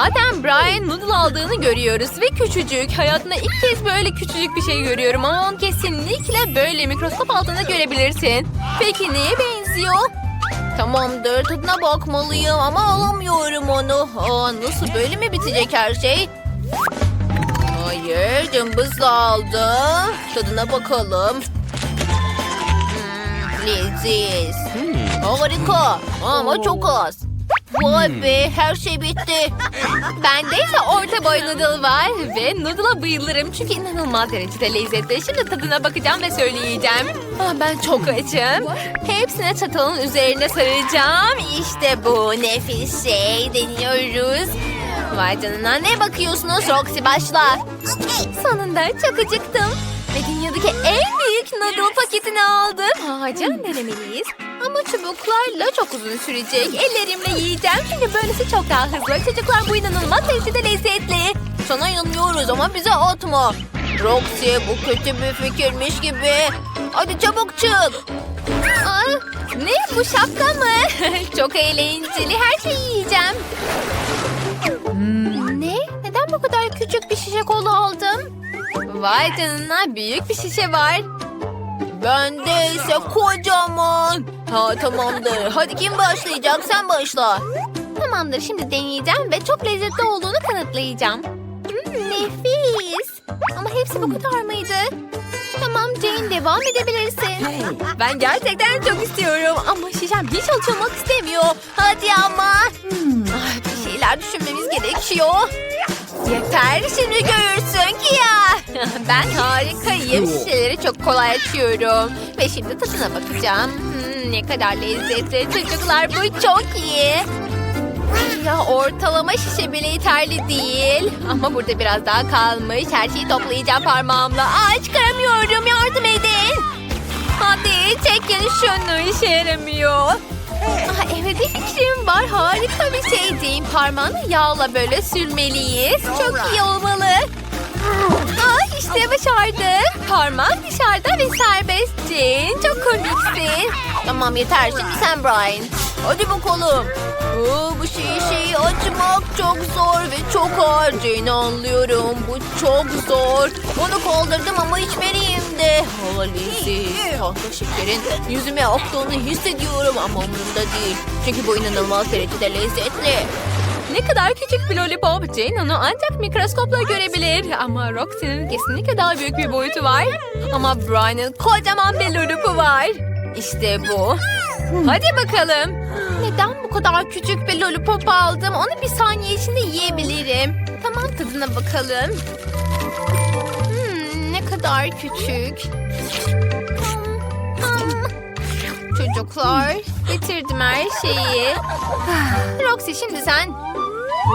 Zaten Brian noodle aldığını görüyoruz ve küçücük. Hayatımda ilk kez böyle küçücük bir şey görüyorum ama onu kesinlikle böyle mikroskop altında görebilirsin. Peki neye benziyor? Tamamdır tadına bakmalıyım ama alamıyorum onu. Aa, nasıl böyle mi bitecek her şey? Hayır cımbızla aldı. Tadına bakalım. Hmm, leziz. Harika ama çok az. Vay be her şey bitti. Bende ise orta boy noodle var ve noodle'a bayılırım çünkü inanılmaz derecede lezzetli. Şimdi tadına bakacağım ve söyleyeceğim. Ah, ben çok açım. Hepsine çatalın üzerine saracağım. İşte bu nefis şey deniyoruz. Vay canına ne bakıyorsunuz Roxy başla. Sonunda çok acıktım. Ve dünyadaki en büyük noodle paketini aldım. Ağaca denemeliyiz. Ama çubuklarla çok uzun sürecek. Ellerimle yiyeceğim çünkü böylesi çok daha hızlı. Çocuklar bu inanılmaz derecede lezzetli. Sana inanıyoruz ama bize atma. Roxy bu kötü bir fikirmiş gibi. Hadi çabuk çık. Aa, ne bu şapka mı? çok eğlenceli her şeyi yiyeceğim. Hmm, ne? Neden bu kadar küçük bir şişe kola aldım? Vay canına büyük bir şişe var. Bende ise kocaman. Ha tamamdır. Hadi kim başlayacak? Sen başla. Tamamdır şimdi deneyeceğim ve çok lezzetli olduğunu kanıtlayacağım. Hmm, nefis. Ama hepsi bu kadar mıydı? Tamam Jane devam edebilirsin. Ben gerçekten çok istiyorum ama şişem hiç açılmak istemiyor. Hadi ama. Ah, bir şeyler düşünmemiz gerekiyor. Yeter şimdi görürsün ki ya. ben harikayım. Şişeleri çok kolay açıyorum. Ve şimdi tadına bakacağım. Ne kadar lezzetli. Çocuklar bu çok iyi. Ya ortalama şişe bile yeterli değil. Ama burada biraz daha kalmış. Her şeyi toplayacağım parmağımla. Aa çıkaramıyorum. Yardım edin. Hadi çekin şunu. işe yaramıyor. Aa, evet bir fikrim var. Harika bir şey değil. Parmağını yağla böyle sürmeliyiz. Çok iyi olmalı. Aa, işte başardık. Parmağın dışarıda ve serbest Jane. Çok komiksin. Tamam yeter şimdi sen Brian. Hadi bakalım. Oo, bu şişeyi açmak çok zor ve çok ağır. Jane'i anlıyorum. Bu çok zor. Onu kaldırdım ama içmeliyim de. Hava leziz. Tahta şekerin yüzüme aktığını hissediyorum ama umurumda değil. Çünkü bu inanılmaz derecede lezzetli. Ne kadar küçük bir lollipop. Jane onu ancak mikroskopla görebilir. Ama Roxy'nin kesinlikle daha büyük bir boyutu var. Ama Brian'ın kocaman bir lollipopu var. İşte bu. Hadi bakalım. Neden bu kadar küçük bir lollipop aldım? Onu bir saniye içinde yiyebilirim. Tamam tadına bakalım. Hmm, ne kadar küçük. Çocuklar, bitirdim her şeyi. Roxy şimdi sen.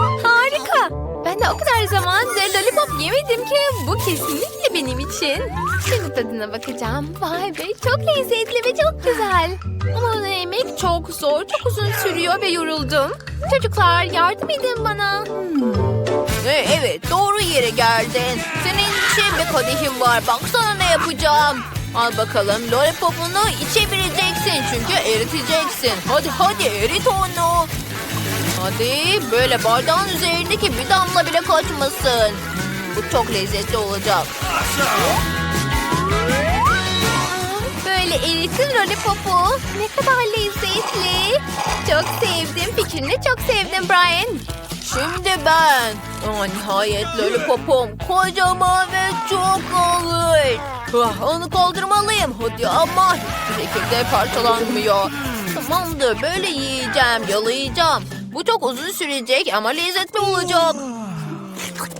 Harika. Ben de o kadar zamandır lollipop yemedim ki bu kesinlikle benim için. Şimdi tadına bakacağım. Vay be çok lezzetli ve çok güzel. Onu yemek çok zor, çok uzun sürüyor ve yoruldum. Çocuklar yardım edin bana. E, evet doğru yere geldin. Senin için bir kadehim var. Baksana ne yapacağım. Al bakalım lollipopunu içebileceksin çünkü eriteceksin. Hadi hadi erit onu. Hadi böyle bardağın üzerindeki bir damla bile kaçmasın. Bu çok lezzetli olacak. Böyle eritin lollipopu. Ne kadar lezzetli. Çok sevdim. Fikrini çok sevdim Brian. Şimdi ben. Aa, nihayet lollipopum kocaman ve çok ağır. Ah, onu kaldırmalıyım. Hadi ama şekilde parçalanmıyor. Tamamdır böyle yiyeceğim, yalayacağım. Bu çok uzun sürecek ama lezzetli olacak.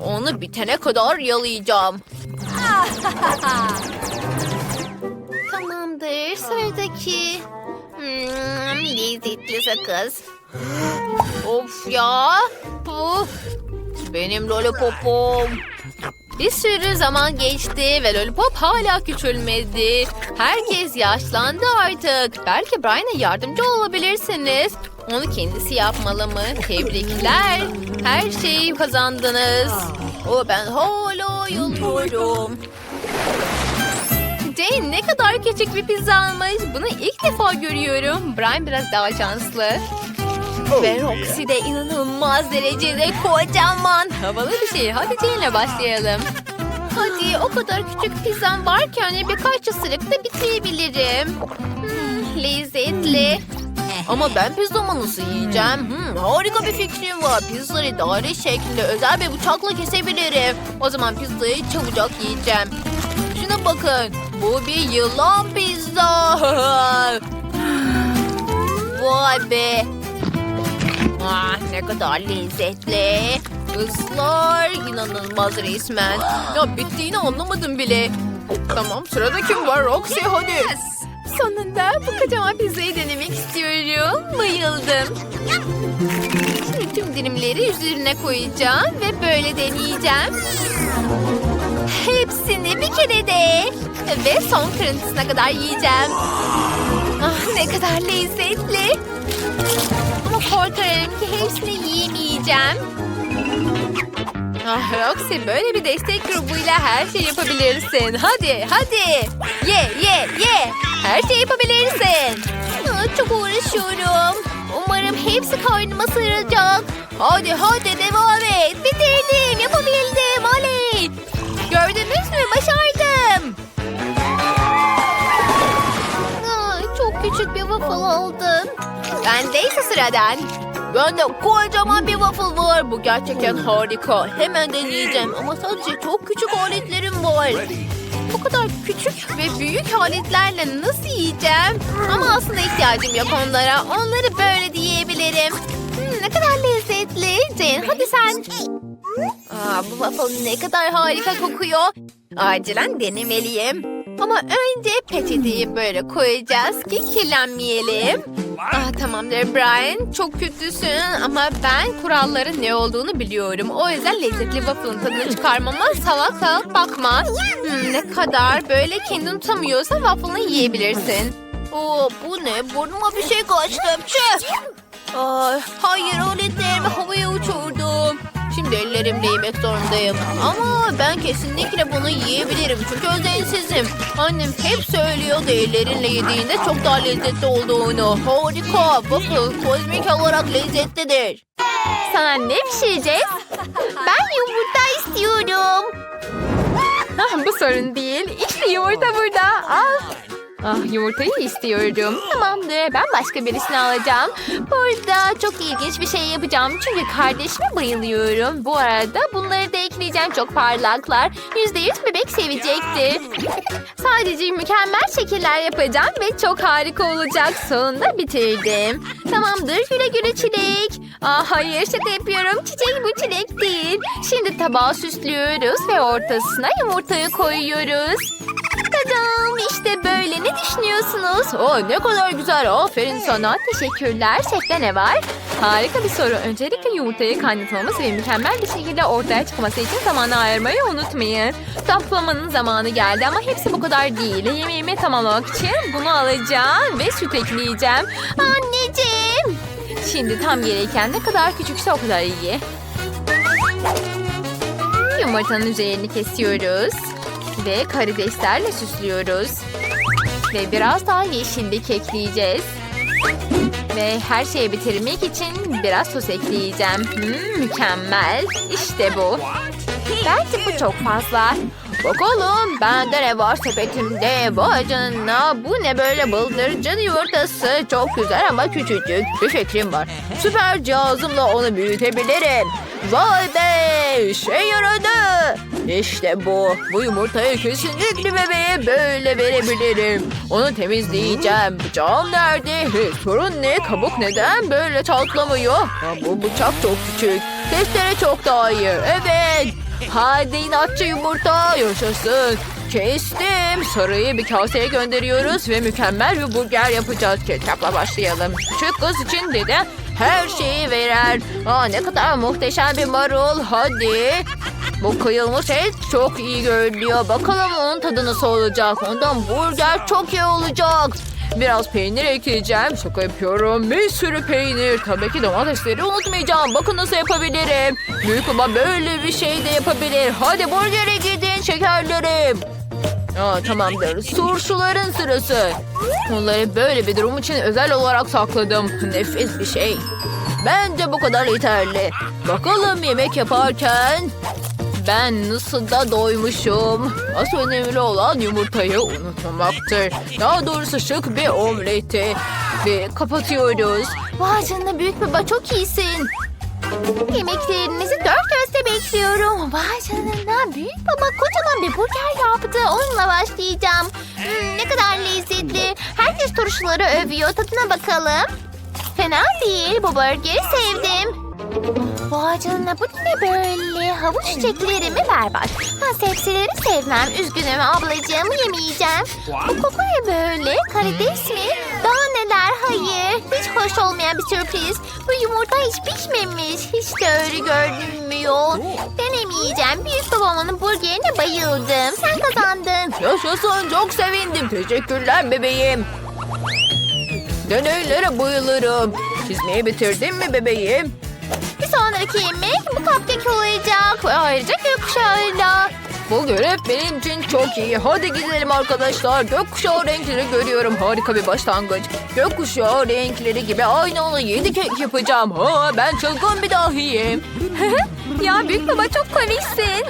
Onu bitene kadar yalayacağım. Tamamdır sıradaki. Hmm, lezzetli sakız. Of ya. Bu benim lollipopum. Bir sürü zaman geçti ve lollipop hala küçülmedi. Herkes yaşlandı artık. Belki Brian'a yardımcı olabilirsiniz. Onu kendisi yapmalı mı? Tebrikler. Her şeyi kazandınız. O ben hala yalıyorum. Jane ne kadar küçük bir pizza almış. Bunu ilk defa görüyorum. Brian biraz daha şanslı. Ve Roxy de inanılmaz derecede kocaman. Havalı bir şey. Hadi Jane'le başlayalım. Hadi o kadar küçük pizzam varken birkaç ısırıkta bitirebilirim. Hmm, lezzetli. Ama ben pizzamı nasıl yiyeceğim? Hmm, harika bir fikrim var. Pizzayı daire şeklinde özel bir bıçakla kesebilirim. O zaman pizzayı çabucak yiyeceğim. Şuna bakın. Bu bir yılan pizza. Vay be. Ah, ne kadar lezzetli. Kızlar inanılmaz resmen. Ya bittiğini anlamadım bile. Tamam sırada kim var Roxy hadi. Sonunda bu kocaman pizzayı denemek istiyorum. Bayıldım. Şimdi tüm dilimleri üzerine koyacağım ve böyle deneyeceğim. Hepsini bir kere de. Ve son kırıntısına kadar yiyeceğim. Ah ne kadar lezzetli. Ama korkarım ki hepsini yiyemeyeceğim. Ah Roxy böyle bir destek grubuyla her şey yapabilirsin. Hadi hadi. Ye ye ye. Her şey yapabilirsin. Ah, çok uğraşıyorum. Umarım hepsi karnıma sığacak. Hadi hadi devam et. Bitirdim yapabildim. Oley. Gördünüz mü başardım. Aldım. Bendeyse sıradan. Bende kocaman bir waffle var. Bu gerçekten harika. Hemen deneyeceğim ama sadece çok küçük aletlerim var. Bu kadar küçük ve büyük aletlerle nasıl yiyeceğim? Ama aslında ihtiyacım yok onlara. Onları böyle de yiyebilirim. Hmm, ne kadar lezzetli. Jane hadi sen. Aa, bu waffle ne kadar harika kokuyor. Acilen denemeliyim. Ama önce peçeteyi böyle koyacağız ki kirlenmeyelim. Ah, tamamdır Brian. Çok kötüsün ama ben kuralların ne olduğunu biliyorum. O yüzden lezzetli waffle'ın tadını çıkarmama salak salak bakma. Hmm, ne kadar böyle kendini tutamıyorsa waffle'ını yiyebilirsin. Oo, bu ne? Burnuma bir şey kaçtı. Ay, hayır aletlerimi havaya uçurdum. Şimdi ellerimle yemek zorundayım. Ama ben kesinlikle bunu yiyebilirim. Çünkü özensiz Annem hep söylüyordu ellerinle yediğinde çok daha lezzetli olduğunu. Harika. Waffle kozmik olarak lezzetlidir. Sana ne pişireceğiz? Ben yumurta istiyorum. Ah, bu sorun değil. İşte yumurta burada. Al. Ah yumurtayı istiyorum. Tamamdır ben başka birisini alacağım. Burada çok ilginç bir şey yapacağım. Çünkü kardeşime bayılıyorum. Bu arada bunları da ekleyeceğim. Çok parlaklar. Yüzde yüz bebek sevecektir. Sadece mükemmel şekiller yapacağım ve çok harika olacak. Sonunda bitirdim. Tamamdır güle güle çilek. Aa, hayır şaka yapıyorum. Çiçek bu çilek değil. Şimdi tabağı süslüyoruz ve ortasına yumurtayı koyuyoruz. Tadam işte böyle ne düşünüyorsunuz? Oh ne kadar güzel aferin sana teşekkürler. Şefte ne var? Harika bir soru. Öncelikle yumurtayı kaynatmamız ve mükemmel bir şekilde ortaya çıkması için zamanı ayırmayı unutmayın. Taplamanın zamanı geldi ama hepsi bu kadar değil. Yemeğimi tamamlamak için bunu alacağım ve süt ekleyeceğim. Anneciğim! Şimdi tam gereken ne kadar küçükse o kadar iyi. Yumurtanın üzerini kesiyoruz. Ve karideslerle süslüyoruz. Ve biraz daha yeşillik ekleyeceğiz. Ve her şeyi bitirmek için biraz sos ekleyeceğim. Hmm, mükemmel. İşte bu. Belki bu çok fazla. Bakalım bende ne var sepetimde. Vay canına bu ne böyle bıldırcın yumurtası. Çok güzel ama küçücük. Bir fikrim var. Süper cihazımla onu büyütebilirim. Vay be işe yaradı. İşte bu. Bu yumurtayı kesinlikle bebeğe böyle verebilirim. Onu temizleyeceğim. Bıçağım nerede? Hey, sorun ne? Kabuk neden böyle çatlamıyor? Ha, bu bıçak çok küçük. Testere çok daha iyi. Evet. Hadi inatçı yumurta yaşasın. Kestim. Sarıyı bir kaseye gönderiyoruz ve mükemmel bir burger yapacağız. Ketçapla başlayalım. Küçük kız için dede her şeyi verer. Aa, ne kadar muhteşem bir marul. Hadi. Bu kıyılmış et çok iyi görünüyor. Bakalım onun tadı nasıl olacak. Ondan burger çok iyi olacak. Biraz peynir ekleyeceğim. Şaka yapıyorum. Bir sürü peynir. Tabii ki domatesleri unutmayacağım. Bakın nasıl yapabilirim. Büyük baba böyle bir şey de yapabilir. Hadi burgere gidin şekerlerim. Aa, tamamdır. Turşuların sırası. Onları böyle bir durum için özel olarak sakladım. Nefis bir şey. Bence bu kadar yeterli. Bakalım yemek yaparken ben nasıl da doymuşum. Asıl önemli olan yumurtayı unutmamaktır. Daha doğrusu şık bir omleti. Ve kapatıyoruz. Vay canına büyük baba çok iyisin. Yemeklerinizi dört gözle bekliyorum. Vay canına büyük baba kocaman bir burger yaptı. Onunla başlayacağım. Hmm, ne kadar lezzetli. Herkes turşuları övüyor. Tadına bakalım. Fena değil. Bu burgeri sevdim. Vay canına bu ne böyle? Havuç çiçekleri mi berbat? Ha sebzeleri sevmem. Üzgünüm ablacığım yemeyeceğim. Bu koku ne böyle? Karides mi? Daha neler? Hayır. Hiç hoş olmayan bir sürpriz. Bu yumurta hiç pişmemiş. Hiç de öyle görünmüyor. Denemeyeceğim. Büyük babamın burgerine bayıldım. Sen kazandın. Yaşasın. Çok sevindim. Teşekkürler bebeğim. Deneylere bayılırım. Çizmeyi bitirdin mi bebeğim? Bir sonraki yemek bu cupcake olacak. Ve ayrıca gökkuşağıyla. Bu görev benim için çok iyi. Hadi gidelim arkadaşlar. Gökkuşağı renkleri görüyorum. Harika bir başlangıç. Gökkuşağı renkleri gibi aynı ona yedi kek yapacağım. Ha, ben çılgın bir dahiyim. ya büyük baba çok komiksin.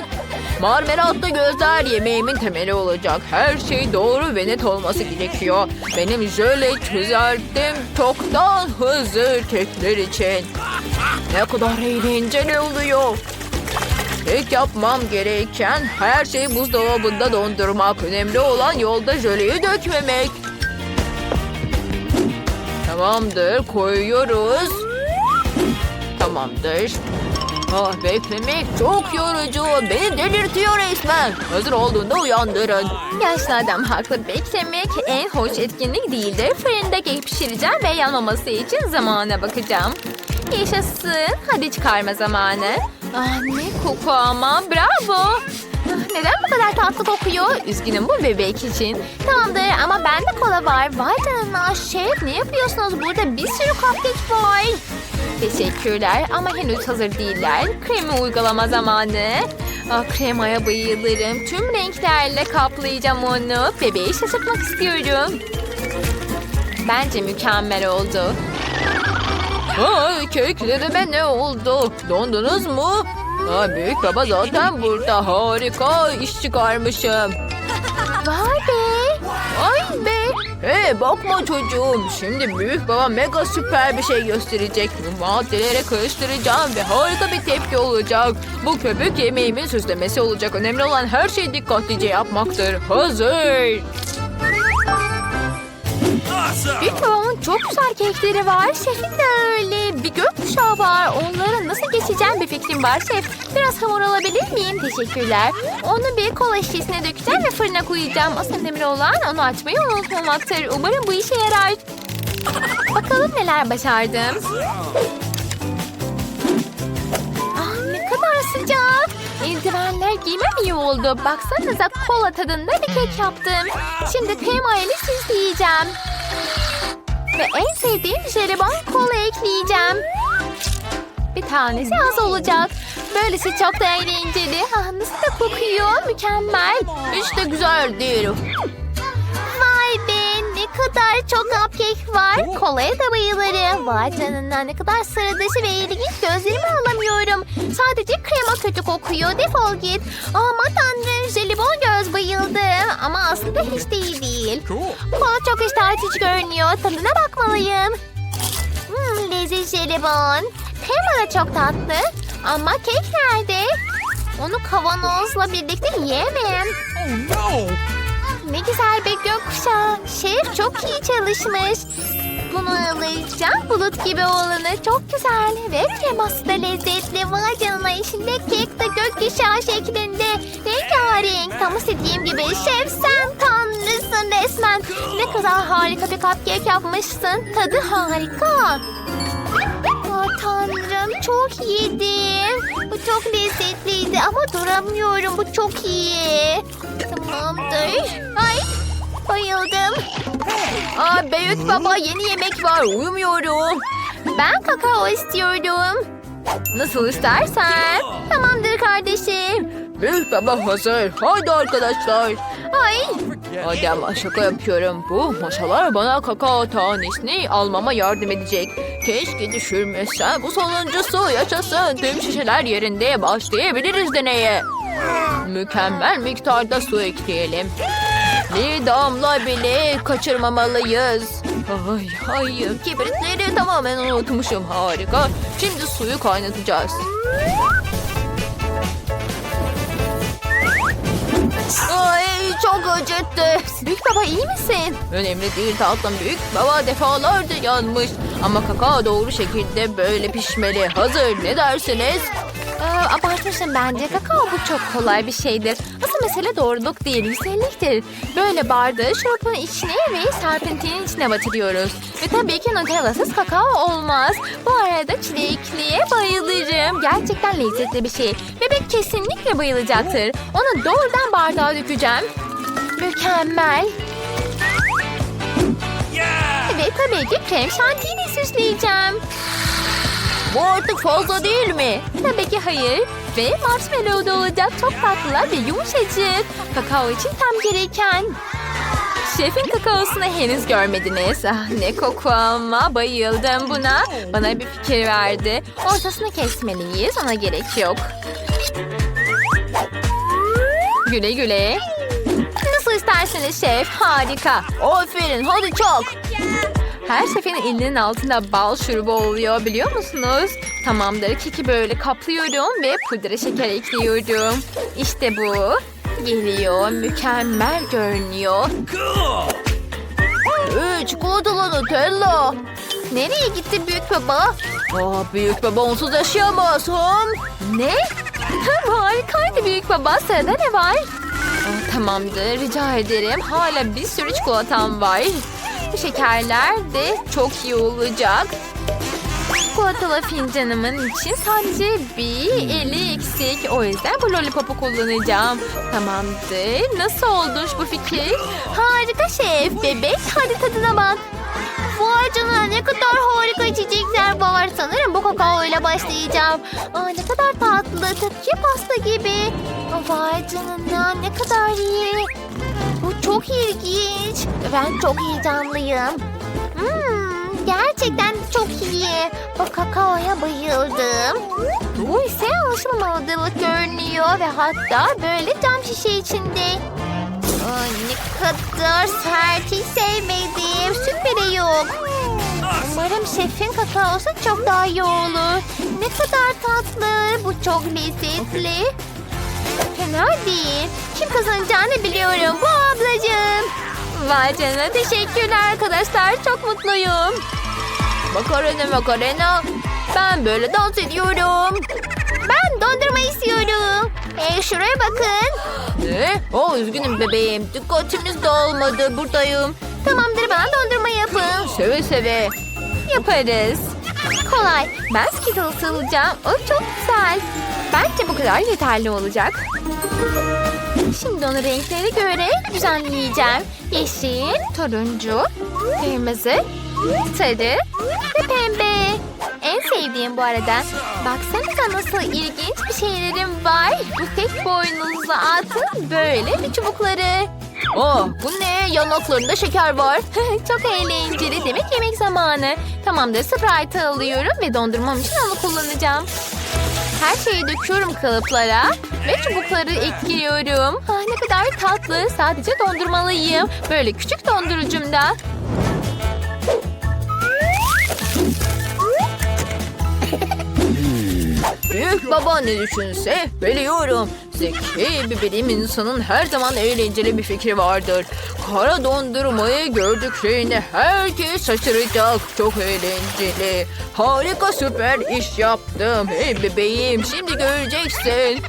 Marmelatlı gözler yemeğimin temeli olacak. Her şey doğru ve net olması gerekiyor. Benim jöle çözelttim çoktan hazır kekler için. Ne kadar eğlenceli oluyor. Kek yapmam gereken her şeyi buzdolabında dondurmak. Önemli olan yolda jöleyi dökmemek. Tamamdır koyuyoruz. Tamamdır. Ah beklemek çok yorucu. Beni delirtiyor resmen. Hazır olduğunda uyandırın. Yaşlı adam haklı. Beklemek en hoş etkinlik değildir. Fırında kek pişireceğim ve yanmaması için zamana bakacağım. Yaşasın. Hadi çıkarma zamanı. Ah ne koku ama. Bravo. Neden bu kadar tatlı kokuyor? Üzgünüm bu bebek için. Tamamdır ama bende kola var. Vay canına şef ne yapıyorsunuz burada? Bir sürü cupcake var. Teşekkürler ama henüz hazır değiller. Kremi uygulama zamanı. Ah, kremaya bayılırım. Tüm renklerle kaplayacağım onu. Bebeği şaşırtmak istiyorum. Bence mükemmel oldu. Ay keklerime ne oldu? Dondunuz mu? Aa, büyük baba zaten burada. Harika iş çıkarmışım. Hey bakma çocuğum. Şimdi büyük baba mega süper bir şey gösterecek. Bu maddeleri karıştıracağım ve harika bir tepki olacak. Bu köpük yemeğimin süslemesi olacak. Önemli olan her şeyi dikkatlice yapmaktır. Hazır. Büyük babamın çok güzel kekleri var. Şefin de öyle. Bir gökkuşağı var. Onları nasıl geçeceğim bir fikrim var şef. Biraz hamur alabilir miyim? Teşekkürler. Onu bir kola şişesine dökeceğim ve fırına koyacağım. Asıl önemli olan onu açmayı unutmamaktır. Umarım bu işe yarar. Bakalım neler başardım. Ah ne kadar sıcak. Eldivenler giymem iyi oldu. Baksanıza kola tadında bir kek yaptım. Şimdi krema ile süsleyeceğim. Ve en sevdiğim jelibon kola ekleyeceğim. Bir tanesi az olacak. Böylesi çok da eğlenceli. Ah, nasıl da kokuyor. Mükemmel. Hiç de güzel değil. Kadar çok cupcake var. Kolaya da bayılırım. Vay canına ne kadar sıra dışı ve ilginç gözlerimi alamıyorum. Sadece krema kötü kokuyor. Defol git. Aman tanrım jelibon göz bayıldı. Ama aslında hiç de iyi değil. Kola çok iştah açıcı görünüyor. Tadına bakmalıyım. Hmm, leziz jelibon. Krema da çok tatlı. Ama kek nerede? Onu kavanozla birlikte yiyemem. Ne güzel bir gökkuşağı. Şef çok iyi çalışmış. Bunu alacağım. Bulut gibi olanı çok güzel. Ve kreması da lezzetli. Vay canına içinde kek de gökkuşağı şeklinde. Rengarenk. Tam istediğim gibi. Şef sen tanrısın resmen. Ne kadar harika bir cupcake yapmışsın. Tadı harika. Tanrım çok yedim. Bu çok lezzetliydi ama duramıyorum. Bu çok iyi. Tamamdır. Ay bayıldım. Aa, Büyük baba yeni yemek var. Uyumuyorum. Ben kakao istiyorum. Nasıl istersen. Tamamdır kardeşim. Büyük baba hazır. Haydi arkadaşlar. Ay Hadi ama şaka yapıyorum. Bu masalar bana kakao tanesini almama yardım edecek. Keşke düşürmezsen bu sonuncusu yaşasın. Tüm şişeler yerinde başlayabiliriz deneye. Mükemmel miktarda su ekleyelim. Bir damla bile kaçırmamalıyız. Ay hayır kibritleri tamamen unutmuşum harika. Şimdi suyu kaynatacağız. Ay çok acıttı. Büyük baba iyi misin? Önemli değil tatlım büyük baba defalarca yanmış. Ama kakao doğru şekilde böyle pişmeli. Hazır ne dersiniz? Aa, abartmışsın bence. Kakao bu çok kolay bir şeydir. Asıl mesele doğruluk değil, yüksekliktir. Böyle bardağı şurupun içine ve serpintinin içine batırıyoruz. Ve tabii ki nutellasız kakao olmaz. Bu arada çilekliye bayılırım. Gerçekten lezzetli bir şey. Bebek kesinlikle bayılacaktır. Onu doğrudan bardağa dökeceğim. Mükemmel. Ve tabii ki krem şantiyle süsleyeceğim. Bu artık fazla değil mi? Tabii ki hayır. Ve marshmallow da olacak. Çok tatlılar ve yumuşacık. Kakao için tam gereken. Şefin kakaosunu henüz görmediniz. Ah, ne koku ama bayıldım buna. Bana bir fikir verdi. Ortasını kesmeliyiz. Ona gerek yok. Güle güle. Nasıl isterseniz şef. Harika. Aferin hadi çak. Her şefin elinin altında bal şurubu oluyor biliyor musunuz? Tamamdır keki böyle kaplıyorum ve pudra şeker ekliyorum. İşte bu. Geliyor mükemmel görünüyor. Ee, çikolatalı Nutella. Nereye gitti büyük baba? Aa, büyük baba onsuz yaşayamazsın. Ne? Harikaydı büyük baba. Sırada ne var? Aa, tamamdır rica ederim. Hala bir sürü çikolatam var. Şekerler de çok iyi olacak. Çikolatalı fincanımın için sadece bir eli eksik. O yüzden bu lollipopu kullanacağım. Tamamdır. Nasıl oldu bu fikir? Harika şef. Bebek hadi tadına bak. Vay canına ne kadar harika içecekler var. İle başlayacağım. Aa, ne kadar tatlı. Tıpkı pasta gibi. Vay canına ne kadar iyi. Bu çok ilginç. Ben çok heyecanlıyım. Hmm, gerçekten çok iyi. Bu kakaoya bayıldım. Bu ise alışılmadık görünüyor ve hatta böyle cam şişe içinde. Ay, ne kadar sert hiç sevmedim. Süt bile yok. Umarım şefin kakaosu çok daha iyi olur. Ne kadar tatlı. Bu çok lezzetli. Fena değil. Kim kazanacağını biliyorum. Bu ablacığım. Vay canına teşekkürler arkadaşlar. Çok mutluyum. Makarena makarena. Ben böyle dans ediyorum. Ben dondurma istiyorum. E, şuraya bakın. Ne? Oh üzgünüm bebeğim. Dikkatimiz dağılmadı. Buradayım. Tamamdır bana dondurma yapın. Seve seve. Yaparız. Kolay. Ben Skittles alacağım. O çok güzel. Bence bu kadar yeterli olacak. Şimdi onu renklere göre düzenleyeceğim. Yeşil, turuncu, kırmızı, sarı ve pembe. En sevdiğim bu arada. Baksanıza nasıl ilginç bir şeylerim var. Bu tek boynuzlu atın böyle bir çubukları. Oh bu ne? Yanaklarında şeker var. Çok eğlenceli. Demek yemek zamanı. Tamamdır. Sprite alıyorum ve dondurmam için onu kullanacağım. Her şeyi döküyorum kalıplara ve çubukları ekliyorum. Ah, ne kadar tatlı. Sadece dondurmalıyım. Böyle küçük dondurucumda. Büyük baba ne düşünse biliyorum. Zeki bir bilim insanın her zaman eğlenceli bir fikri vardır. Kara dondurmayı gördüklerinde herkes şaşıracak. Çok eğlenceli. Harika süper iş yaptım. Hey bebeğim şimdi göreceksin.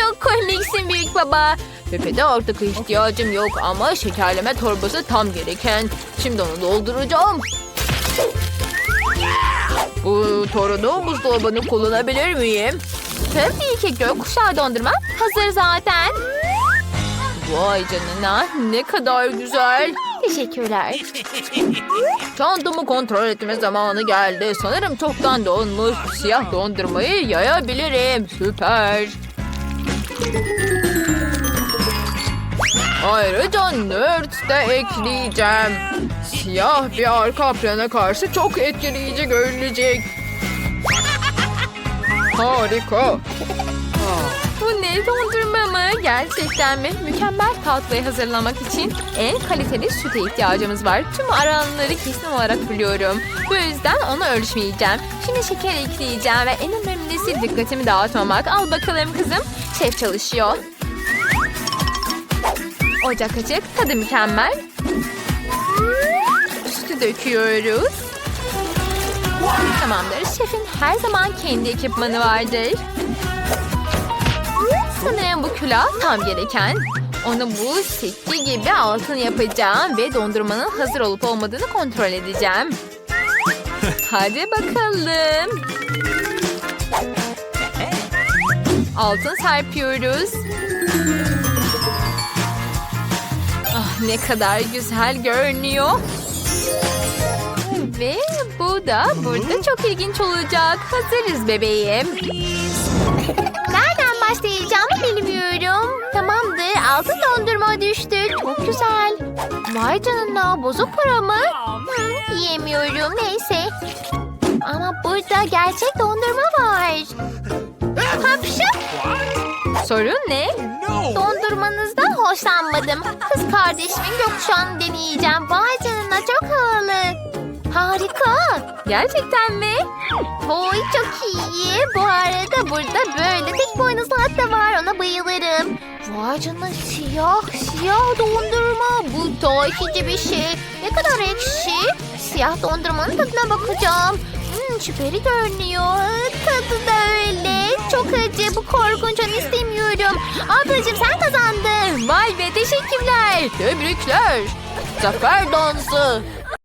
Çok komiksin büyük baba. Pepe'de artık ihtiyacım yok ama şekerleme torbası tam gereken. Şimdi onu dolduracağım. Bu torunu buzdolabını kullanabilir miyim? Tabii ki gökkuşağı dondurma hazır zaten. Vay canına ne kadar güzel. Teşekkürler. Çantamı kontrol etme zamanı geldi. Sanırım çoktan donmuş. Siyah dondurmayı yayabilirim. Süper. Ayrıca nerd de ekleyeceğim. Siyah bir arka plana karşı çok etkileyici görünecek. Harika. Bu ne dondurma mı? Gerçekten mi? Mükemmel tatlıyı hazırlamak için en kaliteli süte ihtiyacımız var. Tüm aranları kesin olarak biliyorum. Bu yüzden onu ölçmeyeceğim. Şimdi şeker ekleyeceğim ve en önemlisi dikkatimi dağıtmamak. Al bakalım kızım. Şef çalışıyor. Ocak açık. Tadı mükemmel. Sütü döküyoruz. Tamamdır. Şefin her zaman kendi ekipmanı vardır. Sanırım bu külah tam gereken. Onu bu sikke gibi altın yapacağım ve dondurmanın hazır olup olmadığını kontrol edeceğim. Hadi bakalım. Altın serpiyoruz. Ne kadar güzel görünüyor. Ve bu da burada çok ilginç olacak. Hazırız bebeğim. Nereden başlayacağımı bilmiyorum. Tamamdır. Altın dondurma düştü. Çok güzel. Vay canına bozuk para mı? Hı, yiyemiyorum. Neyse. Ama burada gerçek dondurma var. Hapşık. Sorun ne? Dondurmanızdan hoşlanmadım. Kız kardeşimin gökkuşağını deneyeceğim. Vay canına çok havalı. Harika. Gerçekten mi? Oy çok iyi. Bu arada burada böyle tek boynuzlu da var. Ona bayılırım. Vay canına siyah siyah dondurma. Bu takici bir şey. Ne kadar ekşi. Siyah dondurmanın tadına bakacağım. Hmm, şüpheli görünüyor. Tadı da öyle. Çok acı. Bu korkunç. Onu istemiyorum. Ablacığım sen kazandın. Vay be teşekkürler. Tebrikler. Zafer dansı.